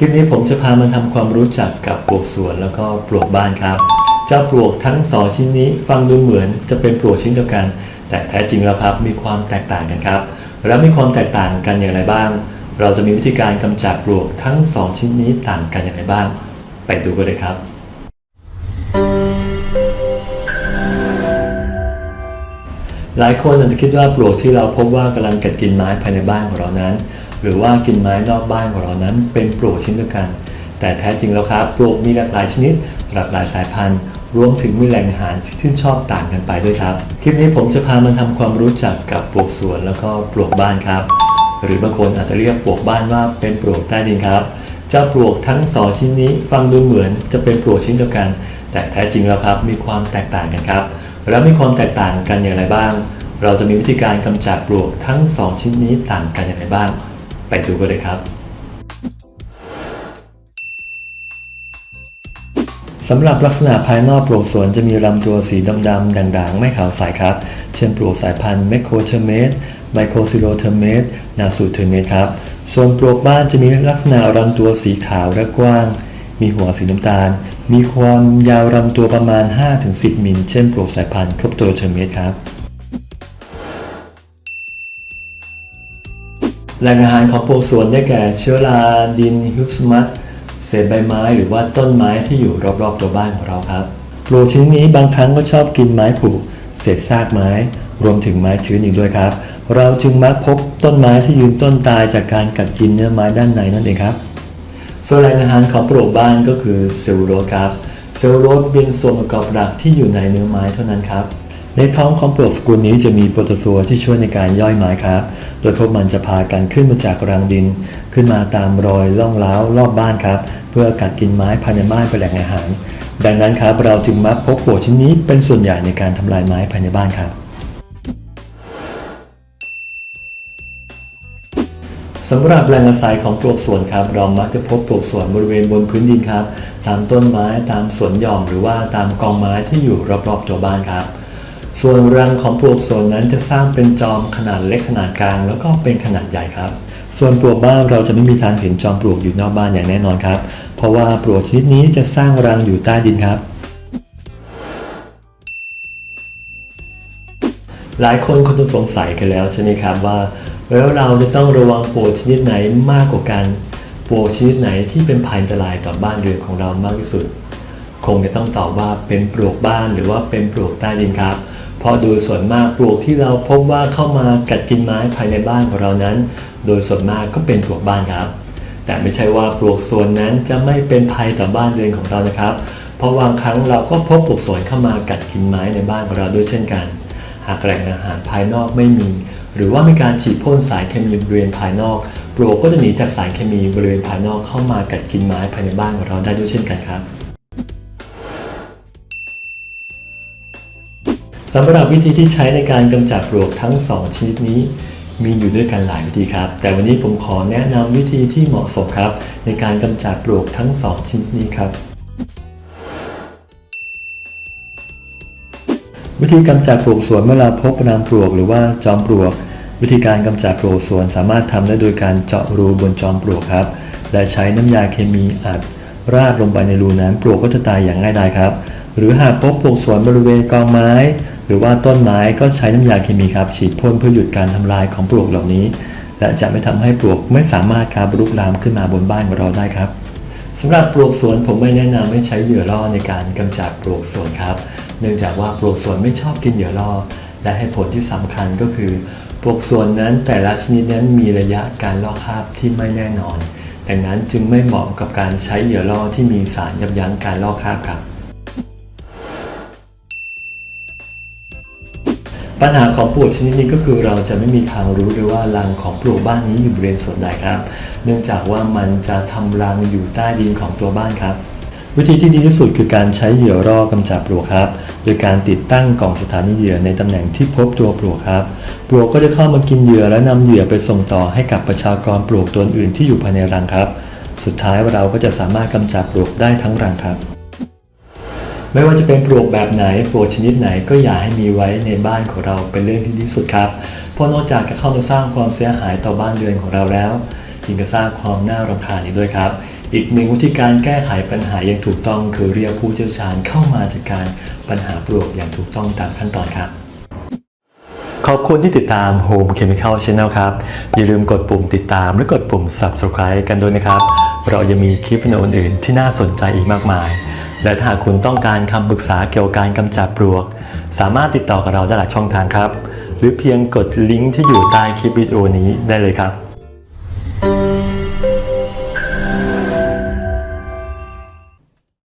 คลิปนี้ผมจะพามาทำความรู้จักกับปลวกสวนแล้วก็ปลวกบ้านครับเจ้าปลวกทั้งสองชิ้นนี้ฟังดูเหมือนจะเป็นปลวกชิ้นเดียวกัน แต่แท้จริงแล้วครับมีความแตกต่างกันครับ แล้วมีความแตกต่างกันอย่างไรบ้าง เราจะมีวิธีการกำจัดปลวกทั้งสองชิ้นนี้ต่างกันอย่างไรบ้าง ไปดูกันเลยครับหลายคนอาจจะคิดว่าปลวกที่เราพบว่ากำลังกัดกินไม้ภายในบ้านของเรานั้น หรือว่ากินไม้นอกบ้านของเรานั้นเป็นปลวกชิ้นเดียวกัน แต่แท้จริงแล้วครับปลวกมีหลากหลายชนิดหลากหลายสายพันธุ์รวมถึงมีแหล่งอาหารที่ชื่นชอบต่างกันไปด้วยครับ คลิปนี้ผมจะพามาทำความรู้จักกับปลวกสวนแล้วก็ปลวกบ้านครับ หรือบางคนอาจจะเรียกปลวกบ้านว่าเป็นปลวกใต้ดินครับเจ้าปลวกทั้งสองชิ้นนี้ฟังดูเหมือนจะเป็นปลวกชิ้นเดียวกัน แต่แท้จริงแล้วครับมีความแตกต่างกันครับ แล้วมีความแตกต่างกันอย่างไรบ้าง เราจะมีวิธีการกำจัดปลวกทั้งสองชิ้นนี้ต่างกันอย่างไรบ้าง ไปดูกันเลยครับสำหรับลักษณะภายนอกปลวกสวนจะมีลำตัวสีดำๆด่างๆ ไม่ขาวใสครับ เช่นปลวกสายพันธุ์แมโครเทอร์เมสไมโครซิโลเทอร์เมสนาสูเทอร์เมสครับ ส่วนปลวกบ้านจะมีลักษณะลำตัวสีขาวและกว้าง มีหัวสีน้ำตาล มีความยาวลำตัวประมาณ 5-10 มิล เช่นปลวกสายพันธุ์ครบตัวเทอร์เมสครับ แหล่งอาหารของปลวกสวนได้แก่เชื้อราดินฮิวสมัสเศษใบไม้หรือว่าต้นไม้ที่อยู่รอบๆตัวบ้านของเราครับปลวกชนิดนี้บางครั้งก็ชอบกินไม้ผุเศษซากไม้ รวมถึงไม้ชื้นอีกด้วยครับ เราจึงมักพบต้นไม้ที่ยืนต้นตายจากการกัดกินเนื้อไม้ด้านในนั่นเองครับส่วนแหล่งอาหารของปลวกบ้านก็คือเซลลูโลสครับเซลลูโลสเป็นส่วนประกอบหลักที่อยู่ในเนื้อไม้เท่านั้นครับ ในท้องของปลวกสกุลนี้จะมีโปรโตซัวที่ช่วยในการย่อยไม้ครับ โดยพวกมันจะพากันขึ้นมาจากรังดิน ขึ้นมาตามรอยล่องเล้ารอบบ้านครับ เพื่อกัดกินไม้ภายในบ้านเป็นแหล่งอาหาร ดังนั้นครับเราจึงมักพบปลวกชิ้นนี้เป็นส่วนใหญ่ในการทำลายไม้ภายในบ้านครับสำหรับแหล่งอาศัยของปลวกสวนครับ เรามักจะพบปลวกสวนบริเวณบนพื้นดินครับ ตามต้นไม้ตามสวนหย่อมหรือว่าตามกองไม้ที่อยู่รอบๆตัวบ้านครับ ส่วนรังของปลวกสวนนั้นจะสร้างเป็นจอมขนาดเล็กขนาดกลาง แล้วก็เป็นขนาดใหญ่ครับ ส่วนปลวกบ้านเราจะไม่มีทางเห็นจอมปลวกอยู่นอกบ้านอย่างแน่นอนครับ เพราะว่าปลวกชนิดนี้จะสร้างรังอยู่ใต้ดินครับ หลายคนคงจะสงสัยกันแล้วใช่ไหมครับว่าแล้วเราจะต้องระวังปลวกชนิดไหนมากกว่ากันปลวกชนิดไหนที่เป็นภัยอันตรายต่อบ้านเรือนของเรามากที่สุด คงจะต้องตอบว่าเป็นปลวกบ้านหรือว่าเป็นปลวกใต้ดินครับ เพราะโดยส่วนมากปลวกที่เราพบว่าเข้ามากัดกินไม้ภายในบ้านของเรานั้น โดยส่วนมากก็เป็นปลวกบ้านครับ แต่ไม่ใช่ว่าปลวกส่วนนั้นจะไม่เป็นภัยต่อบ้านเรือนของเรานะครับ เพราะบางครั้งเราก็พบปลวกส่วนเข้ามากัดกินไม้ในบ้านของเราด้วยเช่นกัน หากแหล่งอาหารภายนอกไม่มี หรือว่ามีการฉีดพ่นสารเคมีบริเวณภายนอก ปลวกก็จะหนีจากสารเคมีบริเวณภายนอกเข้ามากัดกินไม้ภายในบ้านของเราได้ด้วยเช่นกันครับ สำหรับวิธีที่ใช้ในการกำจัดปลวกทั้ง 2 ชนิดนี้ มีอยู่ด้วยกันหลายวิธีครับ แต่วันนี้ผมขอแนะนำวิธีที่เหมาะสมครับ ในการกำจัดปลวกทั้ง 2 ชนิดนี้ครับ วิธีกำจัดปลวกสวนเมื่อเราพบรังปลวกหรือว่าจอมปลวก วิธีการกำจัดปลวกสวนสามารถทำได้โดยการเจาะรูบนจอมปลวกครับ และใช้น้ำยาเคมีอัดราดลงไปในรูนั้นปลวกก็จะตายอย่างง่ายดายครับ หรือหากพบปลวกสวนบริเวณกองไม้ หรือว่าต้นไม้ก็ใช้น้ำยาเคมีครับฉีดพ่นเพื่อหยุดการทำลายของปลวกเหล่านี้ และจะไม่ทำให้ปลวกไม่สามารถครับลุกลามขึ้นมาบนบ้านของเราได้ครับสำหรับปลวกสวนผมไม่แนะนำให้ใช้เหยื่อล่อในการกำจัดปลวกสวนครับ เนื่องจากว่าปลวกสวนไม่ชอบกินเหยื่อล่อ และให้ผลที่สำคัญก็คือ ปลวกสวนนั้นแต่ละชนิดนั้นมีระยะการลอกคราบที่ไม่แน่นอนดังนั้นจึงไม่เหมาะกับการใช้เหยื่อล่อที่มีสารยับยั้งการลอกคราบครับ ปัญหาของปลวกชนิดนี้ก็คือเราจะไม่มีทางรู้เลยว่ารังของปลวกบ้านนี้อยู่บริเวณส่วนใดครับ เนื่องจากว่ามันจะทำรังอยู่ใต้ดินของตัวบ้านครับ วิธีที่ดีที่สุดคือการใช้เหยื่อร่อกำจัดปลวกครับ โดยการติดตั้งกล่องสถานีเหยื่อในตำแหน่งที่พบตัวปลวกครับ ปลวกก็จะเข้ามากินเหยื่อและนำเหยื่อไปส่งต่อให้กับประชากรปลวกตัวอื่นที่อยู่ภายในรังครับ สุดท้ายเราก็จะสามารถกำจัดปลวกได้ทั้งรังครับ ไม่ว่าจะเป็นปลวกแบบไหนปลวกชนิดไหนก็อย่าให้มีไว้ในบ้านของเราเป็นเรื่องที่ดีที่สุดครับ เพราะนอกจากจะเข้ามาสร้างความเสียหายต่อบ้านเรือนของเราแล้วยังจะสร้างความน่ารำคาญอีกด้วยครับ อีกหนึ่งวิธีการแก้ไขปัญหาอย่างถูกต้องคือเรียกผู้เชี่ยวชาญเข้ามาจัดการปัญหาปลวกอย่างถูกต้องตามขั้นตอนครับขอบคุณที่ติดตาม Home Chemical Channel ครับ อย่าลืมกดปุ่มติดตามและกดปุ่ม Subscribe กันด้วยนะครับ เรายังมีคลิปวิดีโออื่นๆที่น่าสนใจอีกมากมาย และถ้าหากคุณต้องการคำปรึกษาเกี่ยวกับการกำจัดปลวก สามารถติดต่อกับเราได้หลายช่องทางครับ หรือเพียงกดลิงก์ที่อยู่ใต้คลิปวิดีโอนี้ได้เลยครับ